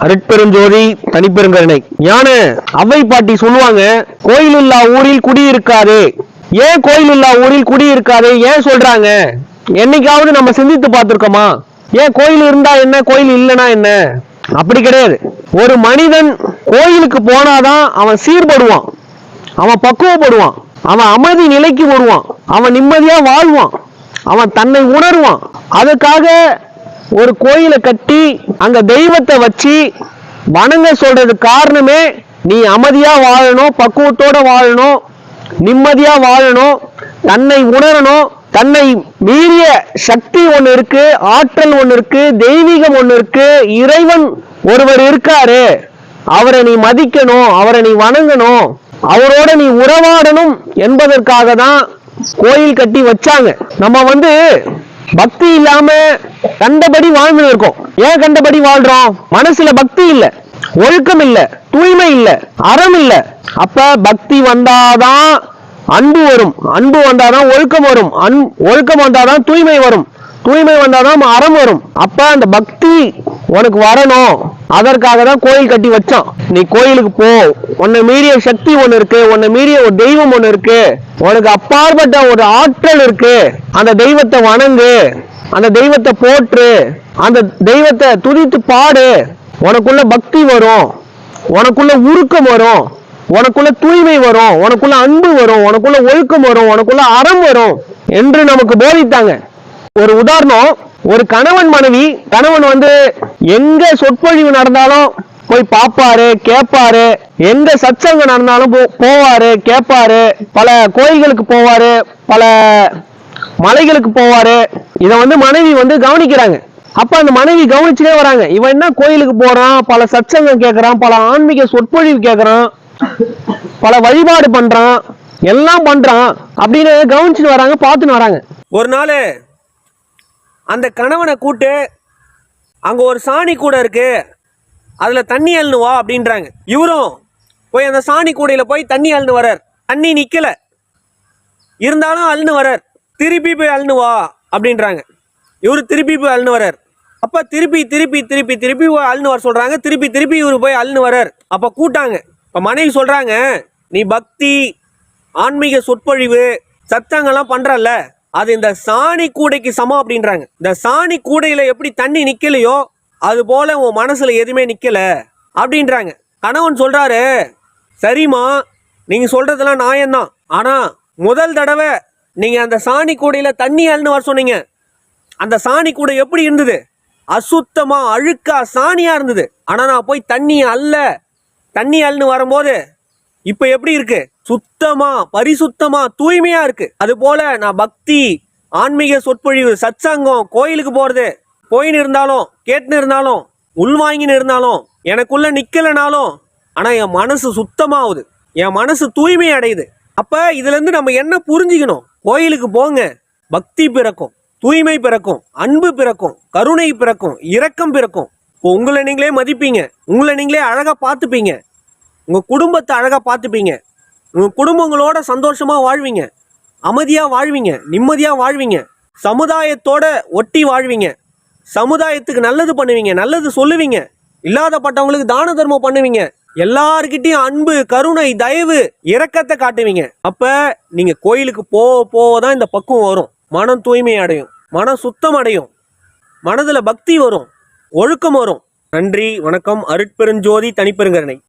அருட்பெருஞ்சோதி தனிப்பெருங்கருணை. ஞான அவை பாட்டி சொல்லுவாங்க கோயில் இல்லா ஊரில் குடியிருக்காதே. ஏன் கோயில் இல்லா ஊரில் குடியிருக்காதே? ஏன் சொல்றாங்க? என்னைக்காவது நம்ம சிந்தித்து பார்த்திருக்கோமா? ஏன் கோயில் இருந்தா என்ன? கோயில் இல்லைனா என்ன? அப்படி கிடையாது. ஒரு மனிதன் கோயிலுக்கு போனாதான் அவன் சீர்படுவான். அவன் பக்குவப்படுவான். அவன் அமைதி நிலைக்கு வருவான். அவன் நிம்மதியா வாழ்வான். அவன் தன்னை உணர்வான். அதுக்காக ஒரு கோயிலை கட்டி அங்க தெய்வத்தை வச்சு வணங்க சொல்றது காரணமே நீ அமைதியா வாழணும் பக்குவத்தோட வாழணும் நிம்மதியா வாழணும் தன்னை உணரணும் தன்னை மீறிய சக்தி ஒன்று இருக்கு ஆற்றல் ஒன்று இருக்கு தெய்வீகம் ஒன்று இருக்கு இறைவன் ஒருவர் இருக்காரு. அவரை நீ மதிக்கணும் அவரை நீ வணங்கணும் அவரோட நீ உறவாடணும் என்பதற்காக தான் கோயில் கட்டி வச்சாங்க. நம்ம வந்து பக்தி இல்லாம கண்டபடி வாழ்ந்து இருக்கோம். ஏன் கண்டபடி வாழ்றோம்? மனசுல பக்தி இல்ல. ஒழுக்கம் இல்ல. தூய்மை இல்ல. அறம் இல்ல. அப்ப பக்தி வந்தாதான் அன்பு வரும். அன்பு வந்தாதான் ஒழுக்கம் வரும். அன் ஒழுக்கம் வந்தாதான் தூய்மை வரும். தூய்மை வந்தாதான் அறம் வரும். அப்ப அந்த பக்தி உனக்கு வரணும். அதற்காக தான் கோயில் கட்டி வச்சான். நீ கோயிலுக்கு போ. உன்னை மீறிய சக்தி ஒன்று இருக்கு. உன்னை மீறிய ஒரு தெய்வம் ஒன்று இருக்கு. உனக்கு அப்பாற்பட்ட ஒரு ஆற்றல் இருக்கு. அந்த தெய்வத்தை வணங்கு. அந்த தெய்வத்தை போற்று. அந்த தெய்வத்தை துதித்து பாடு. உனக்குள்ள பக்தி வரும். உனக்குள்ள உருக்கம் வரும். உனக்குள்ள தூய்மை வரும். உனக்குள்ள அன்பு வரும். உனக்குள்ள ஒழுக்கம் வரும். உனக்குள்ள அறம் வரும். என்று நமக்கு போதித்தாங்க. ஒரு உதாரணம் ஒரு கணவன் மனைவி கணவன் வந்து எங்க சொற்பொழிவு நடந்தாலும் போய் பாப்பாரு கேட்பாரு எங்க சத்சங்கம் நடந்தாலும் போ- போவாரு கேட்பாரு பல கோயில்களுக்கு போவாரு பல மலைகளுக்கு போவாரு. இத வந்து மனைவி வந்து கவனிக்கிறாங்க. அப்ப அந்த மனைவி கவனிச்சுட்டே வராங்க. இவன் என்ன கோயிலுக்கு போறான்? பல சச்சங்கம் கேட்கறான் பல ஆன்மீக சொற்பொழிவு கேட்கறான் பல வழிபாடு பண்றான் எல்லாம் பண்றான் அப்படின்னு கவனிச்சுட்டு வராங்க பார்த்துன்னு வராங்க. ஒரு நாள் அந்த கணவனை கூட்டு அங்கே ஒரு சாணி கூட இருக்குது அதில் தண்ணி அள்ளுன்னு வா அப்படின்றாங்க. இவரும் போய் அந்த சாணி கூடையில் போய் தண்ணி அள்ளுன்னு வரார் தண்ணி நிற்கலை இருந்தாலும் அள்ளுன்னு வரார் திருப்பி போய் அள்ளுன்னு வா அப்படின்றாங்க. இவர் திருப்பி போய் அள்ளுன்னு வரார் அப்போ திருப்பி திருப்பி திருப்பி திருப்பி போய் வர சொல்கிறாங்க திருப்பி திருப்பி இவர் போய் அள்ளுன்னு வரார் அப்போ கூட்டாங்க இப்போ மனைவி சொல்கிறாங்க நீ பக்தி ஆன்மீக சொற்பொழிவு சத்தங்கள்லாம் பண்ணுறல்ல அது இந்த சாணி கூடைக்கு சமம் அப்படின்றாங்க. இந்த சாணி கூடையில் எப்படி தண்ணி நிற்கலையோ அது போல் உன் மனசில் எதுவுமே நிற்கலை அப்படின்றாங்க. கணவன் சொல்கிறாரு சரிம்மா நீங்கள் சொல்கிறதெல்லாம் நியாயம்தான். ஆனால் முதல் தடவை நீங்கள் அந்த சாணி கூடையில் தண்ணி அள்ளுன்னு வர சொன்னீங்க. அந்த சாணி கூடை எப்படி இருந்தது? அசுத்தமாக அழுக்கா சாணியாக இருந்தது. ஆனால் நான் போய் தண்ணி அல்ல. தண்ணி அள்ளுன்னு வரும்போது இப்போ எப்படி இருக்குது சுத்தமா பரிசுத்தமா தூய்மையா இருக்கு. அது போல நான் பக்தி ஆன்மீக சொற்பொழிவு சத்சங்கம் கோயிலுக்கு போறது போயின்னு இருந்தாலும் கேட்டுன்னு இருந்தாலும் உள்வாங்கின்னு இருந்தாலும் எனக்குள்ள நிக்கலனாலும் ஆனா என் மனசு சுத்தமாகுது என் மனசு தூய்மை அடையுது. அப்ப இதுல இருந்து நம்ம என்ன புரிஞ்சுக்கணும்? கோயிலுக்கு போங்க. பக்தி பிறக்கும் தூய்மை பிறக்கும் அன்பு பிறக்கும் கருணை பிறக்கும் இரக்கம் பிறக்கும். இப்போ உங்களை நீங்களே மதிப்பீங்க. உங்களை நீங்களே அழகா பார்த்துப்பீங்க. உங்க குடும்பத்தை அழகா பார்த்துப்பீங்க. உங்கள் குடும்பங்களோட சந்தோஷமாக வாழ்வீங்க. அமைதியாக வாழ்வீங்க. நிம்மதியாக வாழ்வீங்க. சமுதாயத்தோட ஒட்டி வாழ்வீங்க. சமுதாயத்துக்கு நல்லது பண்ணுவீங்க. நல்லது சொல்லுவீங்க. இல்லாதப்பட்டவங்களுக்கு தான தர்மம் பண்ணுவீங்க. எல்லாருக்கிட்டையும் அன்பு கருணை தயவு இரக்கத்தை காட்டுவீங்க. அப்போ நீங்கள் கோயிலுக்கு போக போக தான் இந்த பக்குவம் வரும். மனம் தூய்மை அடையும். மனம் சுத்தம் அடையும். மனதில் பக்தி வரும். ஒழுக்கம் வரும். நன்றி வணக்கம். அருட்பெருஞ்சோதி தனிப்பெருங்கரணை.